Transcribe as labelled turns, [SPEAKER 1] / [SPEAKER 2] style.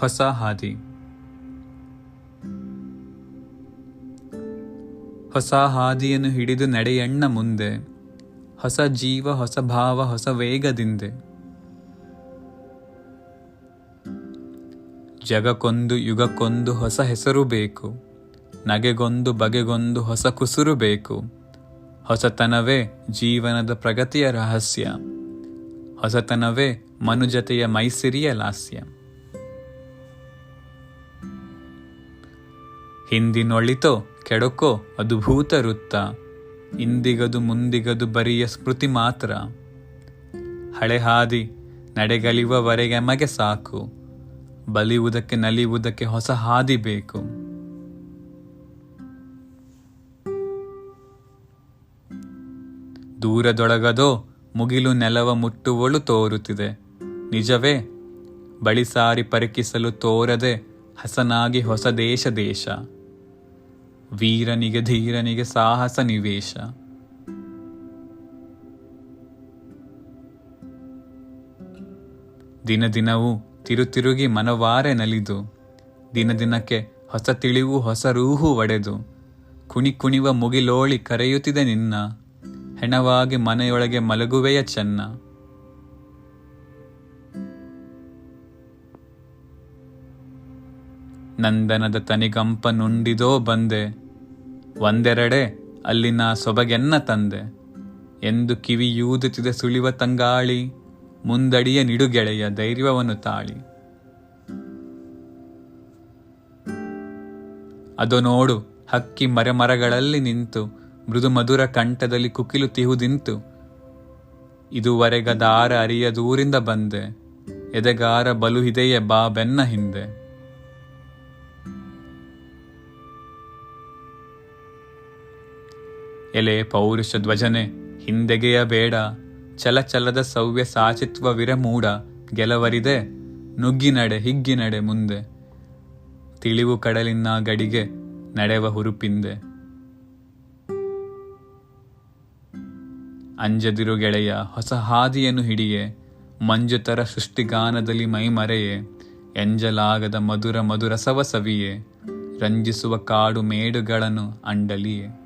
[SPEAKER 1] ಹೊಸ ಹಾದಿ. ಹೊಸ ಹಾದಿಯನ್ನು ಹಿಡಿದು ನಡೆಯಣ್ಣ ಮುಂದೆ, ಹೊಸ ಜೀವ, ಹೊಸ ಭಾವ, ಹೊಸ ವೇಗದಿಂದೆ. ಜಗಕ್ಕೊಂದು ಯುಗಕ್ಕೊಂದು ಹೊಸ ಹೆಸರು ಬೇಕು, ನಗೆಗೊಂದು, ಬಗೆಗೊಂದು ಹೊಸ ಕುಸುರು ಬೇಕು. ಹೊಸತನವೇ ಜೀವನದ ಪ್ರಗತಿಯ ರಹಸ್ಯ, ಹೊಸತನವೇ ಮನುಜತೆಯ ಮೈಸಿರಿಯ ಲಾಸ್ಯ. ಹಿಂದಿನೊಳಿತೋ ಕೆಡಕೋ ಅದು ಭೂತ ವೃತ್ತ ಇಂದಿಗದು ಮುಂದಿಗದು ಬರಿಯ ಸ್ಮೃತಿ ಮಾತ್ರ. ಹಳೆ ಹಾದಿ ನಡೆಗಲಿವವರೆಗೆ ಮಗೆ ಸಾಕು. ಬಲಿಯುವುದಕ್ಕೆ ನಲಿಯುವುದಕ್ಕೆ ಹೊಸ ಹಾದಿ ಬೇಕು. ದೂರದೊಳಗದೋ ಮುಗಿಲು ನೆಲವ ಮುಟ್ಟುವಳು ತೋರುತ್ತಿದೆ. ನಿಜವೇ, ಬಳಿ ಸಾರಿ ಪರಿಕಿಸಲು ತೋರದೆ ಹಸನಾಗಿ ಹೊಸ ದೇಶ ದೇಶ. ವೀರನಿಗೆ, ಧೀರನಿಗೆ ಸಾಹಸ ನಿವೇಶ. ದಿನ ದಿನವೂ ತಿರುತಿರುಗಿ ಮನವಾರೆ ನಲಿದು. ದಿನ ದಿನಕ್ಕೆ ಹೊಸ ತಿಳಿವು, ಹೊಸ ರೂಹು ಒಡೆದು. ಕುಣಿ ಕುಣಿವ ಮುಗಿಲೋಳಿ ಕರೆಯುತ್ತಿದೆ ನಿನ್ನ. ಹೆಣವಾಗಿ ಮನೆಯೊಳಗೆ ಮಲಗುವೆಯ ಚೆನ್ನ. ನಂದನದ ತನಿಗಂಪ ನುಂಡಿದೋ ಬಂದೆ. ಒಂದೆರಡೆ ಅಲ್ಲಿನ ಸೊಬಗೆನ್ನ ತಂದೆ. ಎಂದು ಕಿವಿಯೂದುತ್ತಿದೆ ಸುಳಿವ ತಂಗಾಳಿ, ಮುಂದಡಿಯ ನಿಡುಗೆಳೆಯ ಧೈರ್ಯವನ್ನು ತಾಳಿ. ಅದು ನೋಡು, ಹಕ್ಕಿ ಮರೆಮರಗಳಲ್ಲಿ ನಿಂತು ಮೃದು ಮಧುರ ಕಂಠದಲ್ಲಿ ಕುಕಿಲು ತಿಹುದಿಂತು ಇದುವರೆಗದಾರ ಅರಿಯ ದೂರಿಂದ ಬಂದೆ, ಎದೆಗಾರ ಬಲು ಹಿದೆಯೇ ಬಾ ಬೆನ್ನ ಹಿಂದೆ. ಎಲೆ ಪೌರುಷ ಧ್ವಜನೆ ಹಿಂದೆಗೆಯಬೇಡ ಚಲಚಲದ ಸೌವ್ಯ ಸಾಚಿತ್ವ ವಿರಮೂಡ ಗೆಲವರಿದೆ, ನುಗ್ಗಿನಡೆ ಹಿಗ್ಗಿನಡೆ ಮುಂದೆ. ತಿಳಿವು ಕಡಲಿನ ಗಡಿಗೆ ನಡೆವ ಹುರುಪಿಂದೆ. ಅಂಜದಿರು ಗೆಳೆಯ ಹೊಸ ಹಾದಿಯನ್ನು ಹಿಡಿಯೆ, ಮಂಜುತರ ಸೃಷ್ಟಿಗಾನದಲ್ಲಿ ಮೈಮರೆಯೆ, ಎಂಜಲಾಗದ ಮಧುರ ಮಧುರಸವಸವಿಯೇ ಸವ ಸವಿಯೆ ರಂಜಿಸುವ ಕಾಡು ಮೇಡುಗಳನ್ನು ಅಂಡಲಿಯೇ.